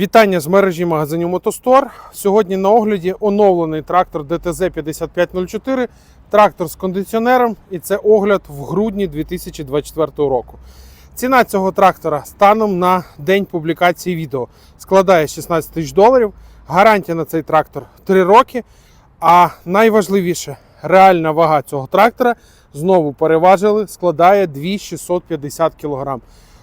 Вітання з мережі магазинів Мотостор. Сьогодні на огляді оновлений трактор ДТЗ 5504, трактор з кондиціонером, і це огляд в грудні 2024 року. Ціна цього трактора станом на день публікації відео складає 16 тисяч доларів. Гарантія на цей трактор 3 роки. А найважливіше, реальна вага цього трактора знову переважили, складає 2650 кг.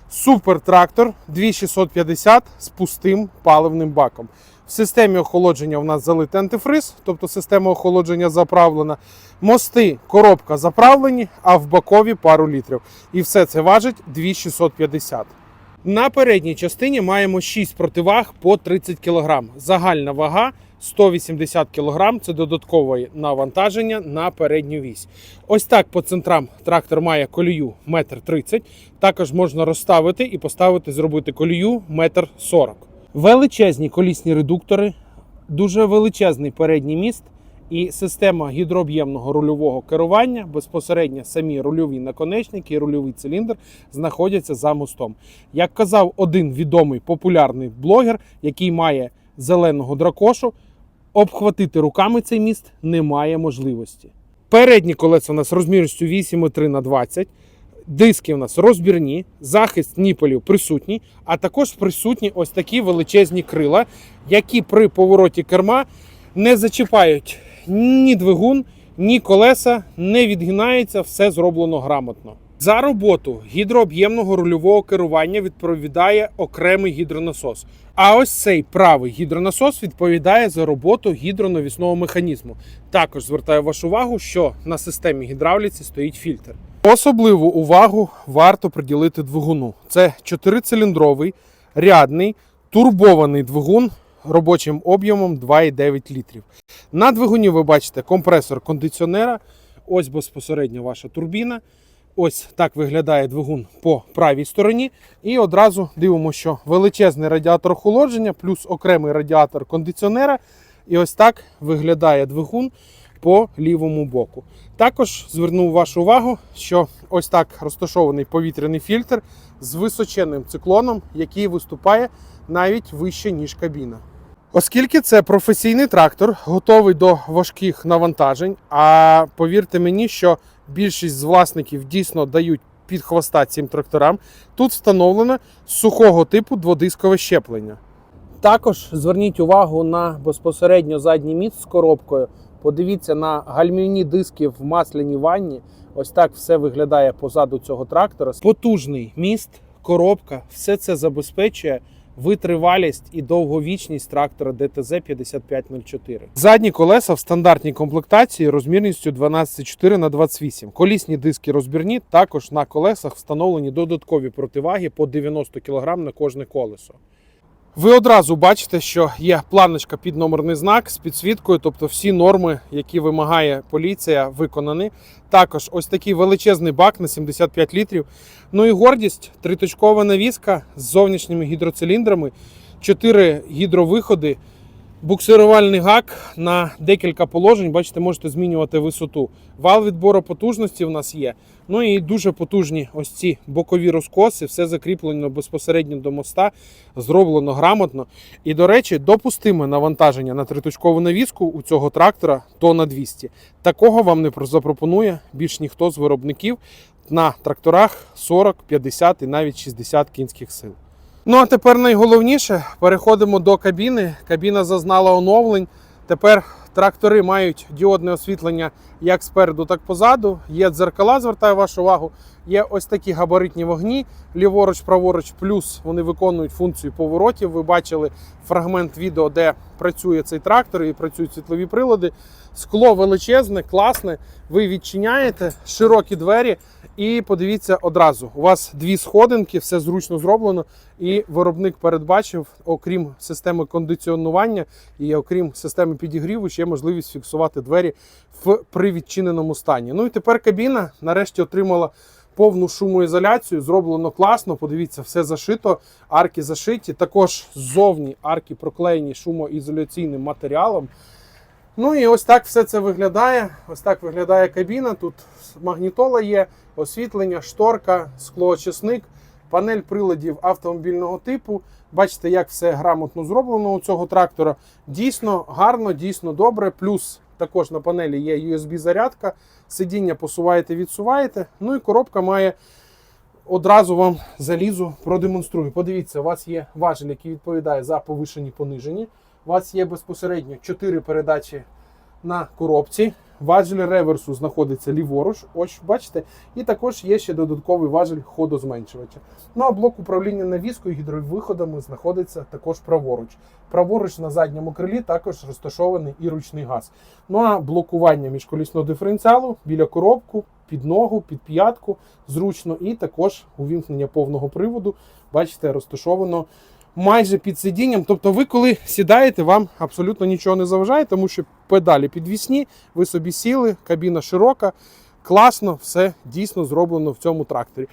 Супер трактор 2650 з пустим паливним баком. В системі охолодження у нас залитий антифриз, тобто система охолодження заправлена. Мости, коробка заправлені, а в бокові пару літрів. І все це важить 2650. На передній частині маємо 6 противаг по 30 кг. Загальна вага 180 кг це додаткове навантаження на передню вісь. Ось так по центрам трактор має колію 1,30 м. Також можна розставити і поставити, зробити колію 1,40 м. Величезні колісні редуктори, дуже величезний передній міст і система гідрооб'ємного рульового керування. Безпосередньо самі рульові наконечники і рульовий циліндр знаходяться за мостом. Як казав один відомий популярний блогер, який має зеленого дракошу, обхватити руками цей міст немає можливості. Передні колеса у нас розмірністю 8,3 на 20. Диски у нас розбірні, захист ніпелів присутній, а також присутні ось такі величезні крила, які при повороті керма не зачіпають ні двигун, ні колеса, не відгинається, все зроблено грамотно. За роботу гідрооб'ємного рульового керування відповідає окремий гідронасос. А ось цей правий гідронасос відповідає за роботу гідронавісного механізму. Також звертаю вашу увагу, що на системі гідравліці стоїть фільтр. Особливу увагу варто приділити двигуну. Це чотирициліндровий, рядний, турбований двигун робочим об'ємом 2,9 літрів. На двигуні ви бачите компресор кондиціонера. Ось безпосередньо ваша турбіна. Ось так виглядає двигун по правій стороні. І одразу дивимося, що величезний радіатор охолодження, плюс окремий радіатор кондиціонера. І ось так виглядає двигун по лівому боку. Також звернув вашу увагу, що ось так розташований повітряний фільтр з височенним циклоном, який виступає навіть вище, ніж кабіна. Оскільки це професійний трактор, готовий до важких навантажень. А повірте мені, що більшість з власників дійсно дають під хвоста цим тракторам. Тут встановлено сухого типу дводискове щеплення. Також зверніть увагу на безпосередньо задній міст з коробкою. Подивіться на гальмівні диски в масляній ванні. Ось так все виглядає позаду цього трактора. Потужний міст, коробка, все це забезпечує витривалість і довговічність трактора ДТЗ 5504. Задні колеса в стандартній комплектації розмірністю 12,4 на 28. Колісні диски розбірні. Також на колесах встановлені додаткові противаги по 90 кг на кожне колесо. Ви одразу бачите, що є планочка під номерний знак з підсвіткою, тобто всі норми, які вимагає поліція, виконані. Також ось такий величезний бак на 75 літрів. Ну і гордість триточкова навіска з зовнішніми гідроциліндрами, 4 гідровиходи, буксирувальний гак на декілька положень. Бачите, можете змінювати висоту. Вал відбору потужності в нас є. Ну і дуже потужні ось ці бокові розкоси, все закріплено безпосередньо до моста, зроблено грамотно. І, до речі, допустиме навантаження на триточкову навіску у цього трактора тонна 200. Такого вам не запропонує більш ніхто з виробників на тракторах 40, 50 і навіть 60 кінських сил. Ну а тепер найголовніше переходимо до кабіни. Кабіна зазнала оновлень. Тепер трактори мають діодне освітлення як спереду, так позаду. Є дзеркала, звертаю вашу увагу. Є ось такі габаритні вогні, ліворуч, праворуч, плюс вони виконують функцію поворотів. Ви бачили фрагмент відео, де працює цей трактор і працюють світлові прилади. Скло величезне, класне. Ви відчиняєте широкі двері. І подивіться одразу, у вас дві сходинки, все зручно зроблено. І виробник передбачив, окрім системи кондиціонування і окрім системи підігріву, ще можливість фіксувати двері в при відчиненому стані. Ну і тепер кабіна нарешті отримала повну шумоізоляцію. Зроблено класно. Подивіться, все зашито, арки зашиті. Також ззовні арки проклеєні шумоізоляційним матеріалом. Ну і ось так все це виглядає. Ось так виглядає кабіна. Тут магнітола є, освітлення, шторка, склоочисник. Панель приладів автомобільного типу. Бачите, як все грамотно зроблено у цього трактора. Дійсно гарно, дійсно добре. Плюс також на панелі є USB-зарядка, сидіння посуваєте, відсуваєте. Ну і коробка має одразу вам залізу продемонструю. Подивіться, у вас є важіль, який відповідає за повишені понижені. У вас є безпосередньо 4 передачі на коробці. Важіль реверсу знаходиться ліворуч, ось бачите, і також є ще додатковий важіль ходозменшувача. Ну а блок управління навіскою і гідровиходами знаходиться також праворуч. Праворуч на задньому крилі також розташований і ручний газ. Ну а блокування міжколісного диференціалу біля коробку, під ногу, під п'ятку зручно, і також увімкнення повного приводу, бачите, розташовано майже під сидінням. Тобто, ви коли сідаєте, вам абсолютно нічого не заважає, тому що педалі підвісні, ви собі сіли, кабіна широка, класно, все дійсно зроблено в цьому тракторі.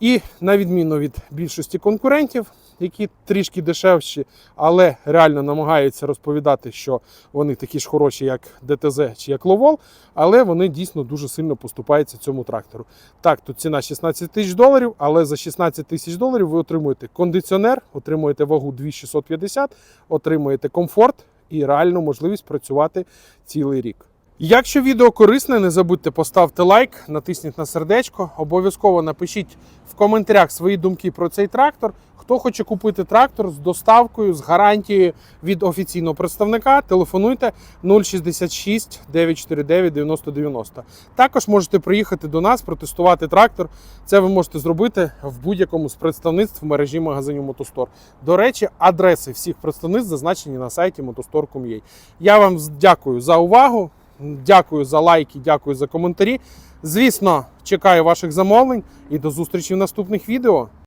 І на відміну від більшості конкурентів, які трішки дешевші, але реально намагаються розповідати, що вони такі ж хороші, як ДТЗ чи як Ловол, але вони дійсно дуже сильно поступаються цьому трактору. Так, тут ціна 16 тисяч доларів, але за 16 тисяч доларів ви отримуєте кондиціонер, отримуєте вагу 2650, отримуєте комфорт і реальну можливість працювати цілий рік. Якщо відео корисне, не забудьте поставити лайк, натисніть на сердечко. Обов'язково напишіть в коментарях свої думки про цей трактор. Хто хоче купити трактор з доставкою, з гарантією від офіційного представника, телефонуйте 066 949 9090. Також можете приїхати до нас, протестувати трактор. Це ви можете зробити в будь-якому з представництв мережі магазинів Мотостор. До речі, адреси всіх представництв зазначені на сайті motostor.com.ua. Я вам дякую за увагу. Дякую за лайки, дякую за коментарі. Звісно, чекаю ваших замовлень і до зустрічі в наступних відео.